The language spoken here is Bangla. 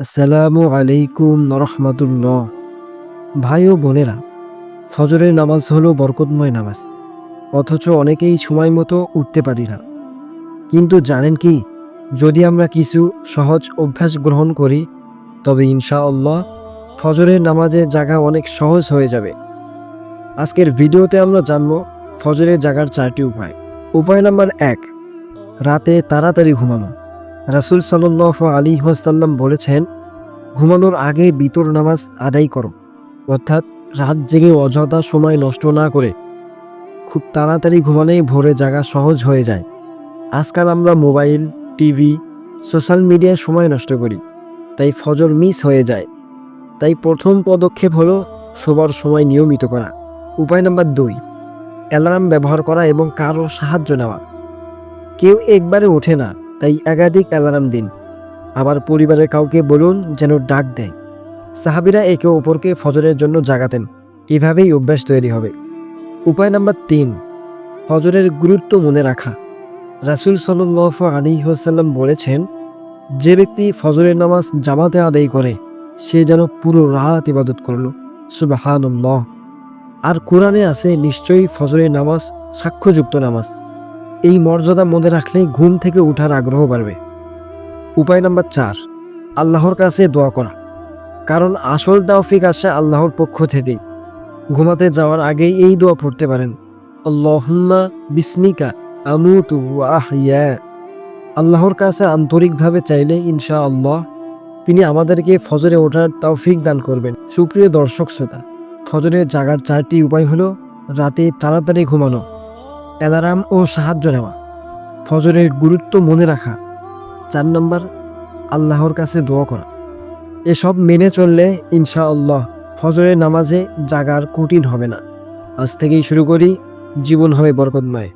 আসসালামু আলাইকুম রহমতুল্লাহ ভাই ও বোনেরা, ফজরের নামাজ হলো বরকতময় নামাজ, অথচ অনেকেই সময় মতো উঠতে পারি না। কিন্তু জানেন কি, যদি আমরা কিছু সহজ অভ্যাস গ্রহণ করি, তবে ইনশাআল্লাহ ফজরের নামাজে জাগা অনেক সহজ হয়ে যাবে। আজকের ভিডিওতে আমরা জানব ফজরের জাগার চারটি উপায়। উপায় নাম্বার এক, রাতে তাড়াতাড়ি ঘুমানো। রাসুল সাল্লাহ আলী ওয়াসাল্লাম বলেছেন, ঘুমানোর আগে বিতর নামাজ আদায় করো। অর্থাৎ রাত জেগে অযথা সময় নষ্ট না করে খুব তাড়াতাড়ি ঘুমালেই ভোরে জাগা সহজ হয়ে যায়। আজকাল আমরা মোবাইল, টিভি, সোশ্যাল মিডিয়ায় সময় নষ্ট করি, তাই ফজর মিস হয়ে যায়। তাই প্রথম পদক্ষেপ হলো শোবার সময় নিয়মিত করা। উপায় নাম্বার দুই, অ্যালার্ম ব্যবহার করা এবং কারও সাহায্য নেওয়া। কেউ একবারে ওঠে না। তাই একাধিক অ্যালার্ম দিন। আবার পরিবারের কাউকে বলুন যেন ডাক দেয়। সাহাবিরা একে অপরকে ফজরের জন্য জাগাতেন। এভাবেই অভ্যাস তৈরি হবে। উপায় নাম্বার তিন, ফজরের গুরুত্ব মনে রাখা। রাসুল সাল্লাহ আলী হোসাল্লাম বলেছেন, যে ব্যক্তি ফজরের নামাজ জামাতে আদায় করে, সে যেন পুরো রাত ইবাদত করল। সুবাহানুল্লাহ। আর কোরআনে আছে, নিশ্চয়ই ফজরের নামাজ সাক্ষ্যযুক্ত নামাজ। এই মর্যাদা মনে রাখলেই ঘুম থেকে ওঠার আগ্রহ বাড়বে। উপায় নাম্বার চার, আল্লাহর কাছে দোয়া করা। কারণ আসল তাওফিক আসে আল্লাহর পক্ষ থেকেই। ঘুমাতে যাওয়ার আগেই এই দোয়া পড়তে পারেন। আল্লাহুম্মা বিসমিকা আমুতু ওয়া আহইয়া। আল্লাহর কাছে আন্তরিকভাবে চাইলে ইনশা আল্লাহ তিনি আমাদেরকে ফজরে ওঠার তৌফিক দান করবেন। সুপ্রিয় দর্শক শ্রোতা ফজরে জাগার চারটি উপায় হলো, রাতে তাড়াতাড়ি ঘুমানো। অ্যালার্ম ও সাহায্য নেওয়া। ফজরের গুরুত্ব মনে রাখা। চার নম্বর, আল্লাহর কাছে দোয়া করা। এসব মেনে চললে ইনশাআল্লাহ ফজরের নামাজে জাগার কঠিন হবে না। আজ থেকেই শুরু করি, জীবন হবে বরকতময়।